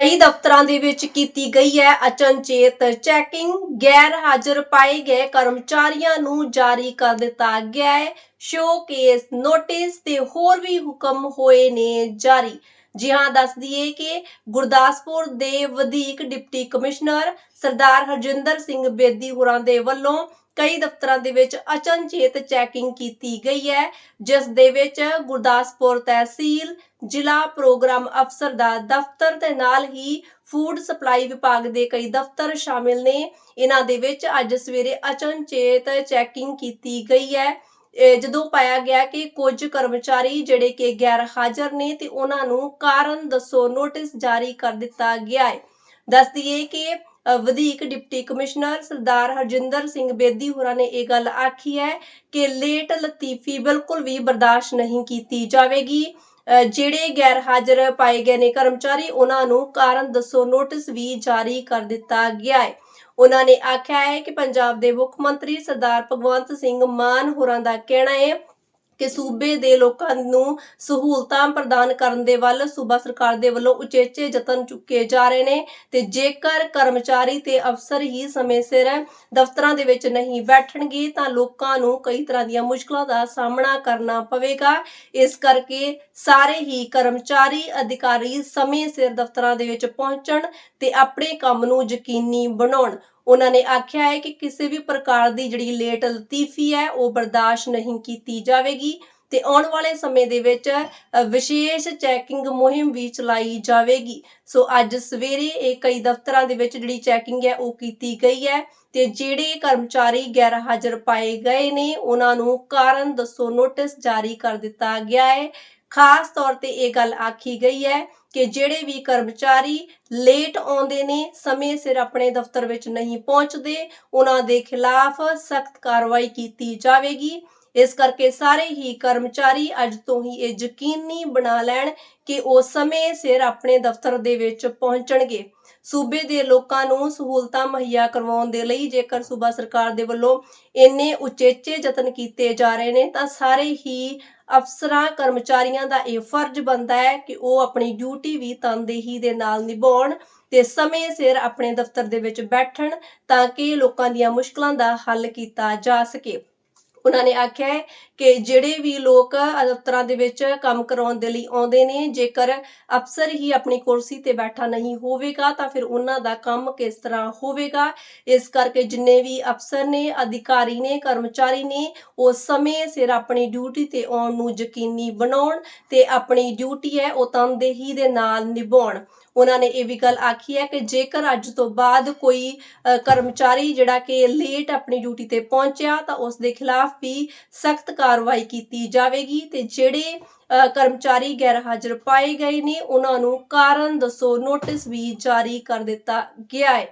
ਕਈ ਦਫ਼ਤਰਾਂ ਦੇ ਵਿੱਚ ਕੀਤੀ ਗਈ ਹੈ ਅਚਨਚੇਤ ਚੈਕਿੰਗ। ਗੈਰ ਹਾਜ਼ਰ ਪਾਏ ਗਏ ਕਰਮਚਾਰੀਆਂ ਨੂੰ ਜਾਰੀ ਕਰ ਦਿੱਤਾ ਗਿਆ ਹੈ। ਸ਼ੋਕੇਸ ਨੋਟਿਸ ਤੇ ਹੋਰ ਵੀ ਹੁਕਮ ਹੋਏ ਨੇ ਜਾਰੀ। ਜੀ ਹਾਂ, ਦੱਸ ਦਈਏ ਕਿ ਗੁਰਦਾਸਪੁਰ ਦੇ ਵਧੀਕ ਡਿਪਟੀ ਕਮਿਸ਼ਨਰ ਸਰਦਾਰ ਹਰਜਿੰਦਰ ਸਿੰਘ ਬੇਦੀ ਹੋਰਾਂ ਦੇ ਵੱਲੋਂ ਕਈ ਦਫ਼ਤਰਾਂ ਦੇ ਵਿੱਚ ਅਚਨਚੇਤ ਚੈਕਿੰਗ ਕੀਤੀ ਗਈ ਹੈ, ਜਿਸ ਦੇ ਵਿੱਚ ਗੁਰਦਾਸਪੁਰ ਤਹਿਸੀਲ, ਜ਼ਿਲ੍ਹਾ ਪ੍ਰੋਗਰਾਮ ਅਫਸਰ ਦਾ ਦਫ਼ਤਰ ਤੇ ਨਾਲ ਹੀ ਫੂਡ ਸਪਲਾਈ ਵਿਭਾਗ ਦੇ ਕਈ ਦਫ਼ਤਰ ਸ਼ਾਮਿਲ ਨੇ। ਇਹਨਾਂ ਦੇ ਵਿੱਚ ਅੱਜ ਸਵੇਰੇ ਅਚਨਚੇਤ ਚੈਕਿੰਗ ਕੀਤੀ ਗਈ ਹੈ। ਜਦੋਂ ਪਾਇਆ ਗਿਆ ਕਿ ਕੁਝ ਕਰਮਚਾਰੀ ਜਿਹੜੇ ਕਿ ਗੈਰ ਹਾਜ਼ਰ ਨੇ ਤੇ ਉਹਨਾਂ ਨੂੰ ਕਾਰਨ ਦੱਸੋ, ਨੋਟਿਸ ਜਾਰੀ ਕਰ ਦਿੱਤਾ ਗਿਆ ਹੈ। ਦੱਸ ਦਈਏ ਕਿ ਵਧੀਕ ਡਿਪਟੀ ਕਮਿਸ਼ਨਰ ਸਰਦਾਰ ਹਰਜਿੰਦਰ ਸਿੰਘ ਬੇਦੀ ਹੋਰਾਂ ਨੇ ਇਹ ਗੱਲ ਆਖੀ ਹੈ ਕਿ ਲੇਟ ਲਤੀਫੀ ਬਿਲਕੁਲ ਵੀ ਬਰਦਾਸ਼ਤ ਨਹੀਂ ਕੀਤੀ ਜਾਵੇਗੀ। ਜਿਹੜੇ ਗੈਰ ਹਾਜ਼ਰ ਪਾਏ ਗਏ ਨੇ ਕਰਮਚਾਰੀ, ਉਹਨਾਂ ਨੂੰ ਕਾਰਨ ਦੱਸੋ। ਨੋਟਿਸ ਵੀ ਜਾਰੀ ਕਰ ਦਿੱਤਾ ਗਿਆ ਹੈ। ਉਹਨਾਂ ਨੇ ਆਖਿਆ ਹੈ ਕਿ ਪੰਜਾਬ ਦੇ ਮੁੱਖ ਮੰਤਰੀ ਸਰਦਾਰ ਭਗਵੰਤ ਸਿੰਘ ਮਾਨ ਹੋਰਾਂ ਦਾ ਕਹਿਣਾ ਹੈ ਕਿ ਸੂਬੇ ਦੇ ਲੋਕਾਂ ਨੂੰ ਸਹੂਲਤਾਂ ਪ੍ਰਦਾਨ ਕਰਨ ਦੇ ਵੱਲ ਸੂਬਾ ਸਰਕਾਰ ਦੇ ਵੱਲੋਂ ਉਚੇਚੇ ਯਤਨ ਚੁੱਕੇ ਜਾ ਰਹੇ ਨੇ ਤੇ ਜੇਕਰ ਕਰਮਚਾਰੀ ਤੇ ਅਫਸਰ ਹੀ ਸਮੇਂ ਸਿਰ ਦਫ਼ਤਰਾਂ ਦੇ ਵਿੱਚ ਨਹੀਂ ਬੈਠਣਗੇ ਤਾਂ ਲੋਕਾਂ ਨੂੰ ਕਈ ਤਰ੍ਹਾਂ ਦੀਆਂ ਮੁਸ਼ਕਲਾਂ ਦਾ ਸਾਹਮਣਾ ਕਰਨਾ ਪਵੇਗਾ। ਇਸ ਕਰਕੇ ਸਾਰੇ ਹੀ ਕਰਮਚਾਰੀ ਅਧਿਕਾਰੀ ਸਮੇਂ ਸਿਰ ਦਫ਼ਤਰਾਂ ਦੇ ਵਿੱਚ ਪਹੁੰਚਣ ਤੇ ਆਪਣੇ ਕੰਮ ਨੂੰ ਯਕੀਨੀ ਬਣਾਉਣ। ਉਹਨਾਂ ਨੇ ਆਖਿਆ ਹੈ ਕਿ ਕਿਸੇ ਵੀ ਪ੍ਰਕਾਰ ਦੀ ਜਿਹੜੀ ਲੇਟ ਲਤੀਫੀ ਹੈ, ਉਹ ਬਰਦਾਸ਼ਤ ਨਹੀਂ ਕੀਤੀ ਜਾਵੇਗੀ ਤੇ ਆਉਣ ਵਾਲੇ ਸਮੇਂ ਦੇ ਵਿੱਚ ਵਿਸ਼ੇਸ਼ ਚੈਕਿੰਗ ਮੁਹਿੰਮ ਵੀ ਚਲਾਈ ਜਾਵੇਗੀ। ਸੋ ਅੱਜ ਸਵੇਰੇ ਇਹ ਕਈ ਦਫ਼ਤਰਾਂ ਦੇ ਵਿੱਚ ਜਿਹੜੀ ਚੈਕਿੰਗ ਹੈ, ਉਹ ਕੀਤੀ ਗਈ ਹੈ ਤੇ ਜਿਹੜੇ ਕਰਮਚਾਰੀ ਗੈਰ ਹਾਜ਼ਰ ਪਾਏ ਗਏ ਨੇ, ਉਹਨਾਂ ਨੂੰ ਕਾਰਨ ਦੱਸੋ, ਨੋਟਿਸ ਜਾਰੀ ਕਰ ਦਿੱਤਾ ਗਿਆ ਹੈ। ਖਾਸ ਤੌਰ ਤੇ ਇਹ ਗੱਲ ਆਖੀ ਗਈ ਹੈ ਕਿ ਜਿਹੜੇ ਵੀ ਕਰਮਚਾਰੀ ਲੇਟ ਆਉਂਦੇ ਨੇ, ਸਮੇਂ ਸਿਰ ਆਪਣੇ ਦਫ਼ਤਰ ਵਿੱਚ ਨਹੀਂ ਪਹੁੰਚਦੇ, ਉਹਨਾਂ ਦੇ ਖਿਲਾਫ ਸਖਤ ਕਾਰਵਾਈ ਕੀਤੀ ਜਾਵੇਗੀ। ਇਸ ਕਰਕੇ ਸਾਰੇ ਹੀ ਕਰਮਚਾਰੀ ਅੱਜ ਤੋਂ ਹੀ ਇਹ ਯਕੀਨੀ ਬਣਾ ਲੈਣ ਕਿ ਉਹ ਸਮੇਂ ਸਿਰ ਆਪਣੇ ਦਫ਼ਤਰ ਦੇ ਵਿੱਚ ਪਹੁੰਚਣਗੇ। ਸੂਬੇ ਦੇ ਲੋਕਾਂ ਨੂੰ ਸਹੂਲਤਾਂ ਮੁਹੱਈਆ ਕਰਵਾਉਣ ਦੇ ਲਈ ਜੇਕਰ ਸੂਬਾ ਸਰਕਾਰ ਦੇ ਵੱਲੋਂ ਇੰਨੇ ਉਚੇਚੇ ਯਤਨ ਕੀਤੇ ਜਾ ਰਹੇ ਨੇ, ਤਾਂ ਸਾਰੇ ਹੀ ਅਫਸਰਾਂ, ਕਰਮਚਾਰੀਆਂ ਦਾ ਇਹ ਫਰਜ਼ ਬਣਦਾ ਹੈ ਕਿ ਉਹ ਆਪਣੀ ਡਿਊਟੀ ਵੀ ਤਨਦੇਹੀ ਦੇ ਨਾਲ ਨਿਭਾਉਣ ਤੇ ਸਮੇਂ ਸਿਰ ਆਪਣੇ ਦਫ਼ਤਰ ਦੇ ਵਿੱਚ ਬੈਠਣ ਤਾਂ ਕਿ ਲੋਕਾਂ ਦੀਆਂ ਮੁਸ਼ਕਲਾਂ ਦਾ ਹੱਲ ਕੀਤਾ ਜਾ ਸਕੇ। ਉਹਨਾਂ ਨੇ ਆਖਿਆ ਹੈ ਕਿ ਜਿਹੜੇ ਵੀ ਲੋਕ ਦਫ਼ਤਰਾਂ ਦੇ ਵਿੱਚ ਕੰਮ ਕਰਾਉਣ ਦੇ ਲਈ ਆਉਂਦੇ ਨੇ, ਜੇਕਰ ਅਫਸਰ ਹੀ ਆਪਣੀ ਕੁਰਸੀ ਤੇ ਬੈਠਾ ਨਹੀਂ ਹੋਵੇਗਾ, ਤਾਂ ਫਿਰ ਉਹਨਾਂ ਦਾ ਕੰਮ ਕਿਸ ਤਰ੍ਹਾਂ ਹੋਵੇਗਾ? ਇਸ ਕਰਕੇ ਜਿੰਨੇ ਵੀ ਅਫਸਰ ਨੇ, ਅਧਿਕਾਰੀ ਨੇ, ਕਰਮਚਾਰੀ ਨੇ, ਉਹ ਸਮੇਂ ਸਿਰ ਆਪਣੀ ਡਿਊਟੀ ਤੇ ਆਉਣ ਨੂੰ ਯਕੀਨੀ ਬਣਾਉਣ ਤੇ ਆਪਣੀ ਡਿਊਟੀ ਹੈ ਉਹ ਤਨਦੇਹੀ ਦੇ ਨਾਲ ਨਿਭਾਉਣ। ਉਹਨਾਂ ਨੇ ਇਹ ਵੀ ਗੱਲ ਆਖੀ ਹੈ ਕਿ ਜੇਕਰ ਅੱਜ ਤੋਂ ਬਾਅਦ ਕੋਈ ਕਰਮਚਾਰੀ ਜਿਹੜਾ ਕਿ ਲੇਟ ਆਪਣੀ ਡਿਊਟੀ ਤੇ ਪਹੁੰਚਿਆ, ਤਾਂ ਉਸ ਦੇ ਖਿਲਾਫ ਵੀ ਸਖਤ ਕਾਰਵਾਈ ਕੀਤੀ ਜਾਵੇਗੀ ਤੇ ਜਿਹੜੇ ਕਰਮਚਾਰੀ ਗੈਰ ਹਾਜ਼ਰ ਪਾਏ ਗਏ ਨੇ, ਉਹਨਾਂ ਨੂੰ ਕਾਰਨ ਦੱਸੋ ਨੋਟਿਸ ਵੀ ਜਾਰੀ ਕਰ ਦਿੱਤਾ ਗਿਆ ਹੈ।